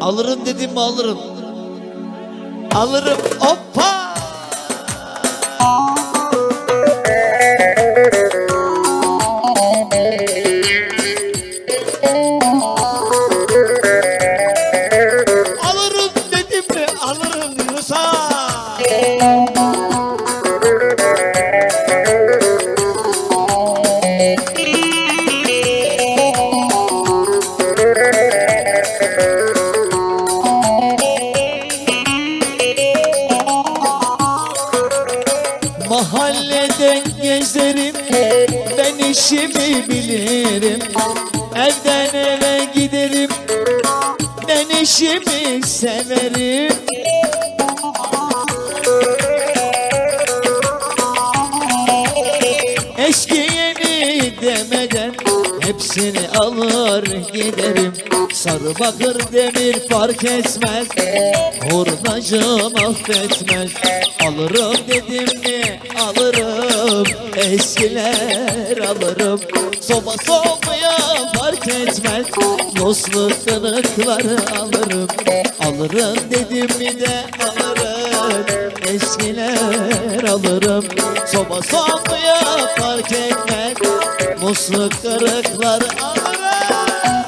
Alırım dedim mi alırım. Alırım hoppa. Mahalleden gezerim. Ben işimi bilirim. Evden eve giderim. Ben işimi severim. Eski yeni demeden Hepsini alır giderim. Sarı bakır demir fark etmez. Hurnacım affetmez. Alırım dedim mi? Alırım. Eskiler alırım. Soba sobaya fark etmez. Musluk kırıkları alırım. Alırım dedim mi de alırım Eskiler alırım. Soba sobaya fark etmez Musluk kırıkları alırım.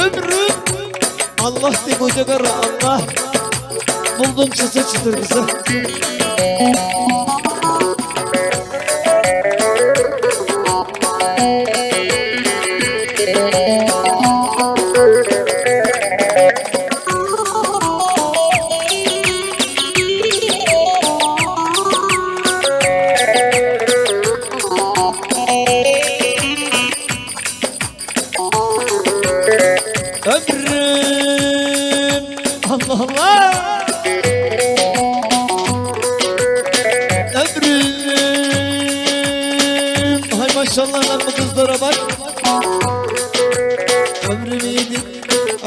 Ömrüm Allah de koca karı Allah. Buldum çıtır çıtır kızı Ömrüm Allah Allah. Ömrüm Hay maşallah lan bu kızlara bak. Ömrümü yedin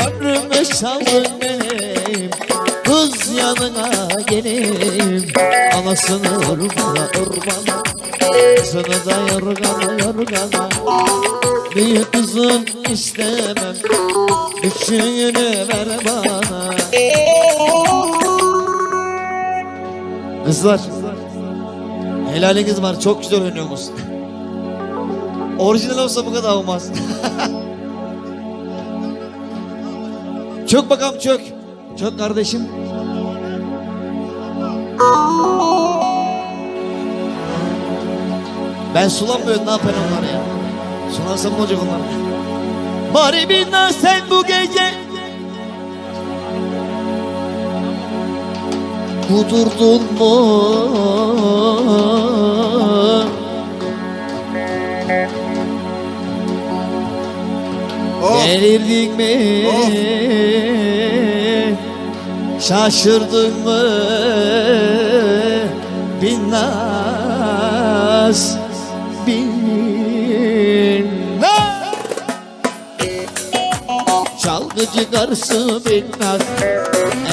Ömrümü çaldın benim Kız yanına geleyim. Anasını ormana ormana Kızını da yorgana yorgana. Büyük kızım istemem Küçüğünü ver bana. Kızlar Helaliniz var çok güzel oynuyorsunuz Orijinal olsa bu kadar olmaz. Çök bakalım çök. Çök kardeşim. Ben sulanmıyorum ne yapayım onları ya? Sulansam ne olacak onlar Bari bilmem sen bu gece Kudurdun mu? Delirdin mi? Şaşırdın mı? Binnaz Binnaz Çalgıcı karısı binnaz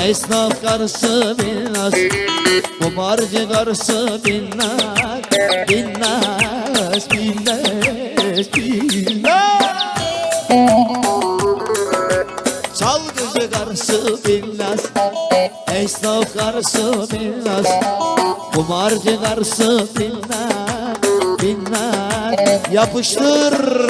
Esnaf karısı binnaz Kumarcı karısı binnaz Binnaz Binnaz Binnaz Çalgıcı karısı binnaz Esnaf karısı binnaz Kumarcı karısı binnaz Binnaz Yapıştır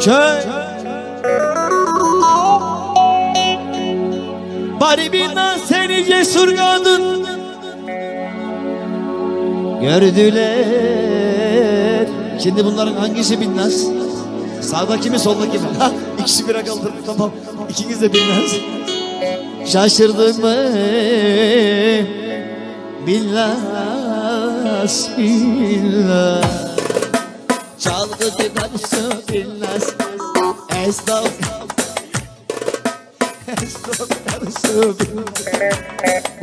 Çöl. Bari bilmem seni cesur kadın Gördüler. Şimdi bunların hangisi bilmez? Sağdaki mi soldaki mi? Ha, ikisi bire kaldı tamam. İkiniz de bilmez. Şaşırdın mı? Bilmez bilmez. Çalgıcı karısı bilmez. Esnaf Esnaf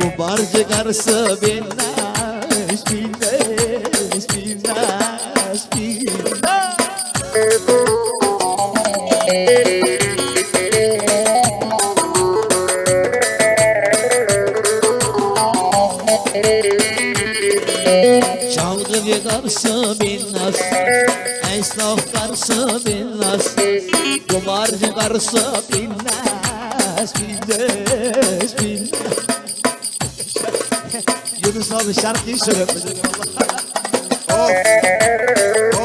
Bu barcı karısı Bilmez bilmez bilmez Sevgi karşı binnas Esnaf karşı binnas Kumarcı karşı binnas Binnas binnas Yunus abi şarkıyı söyle Of.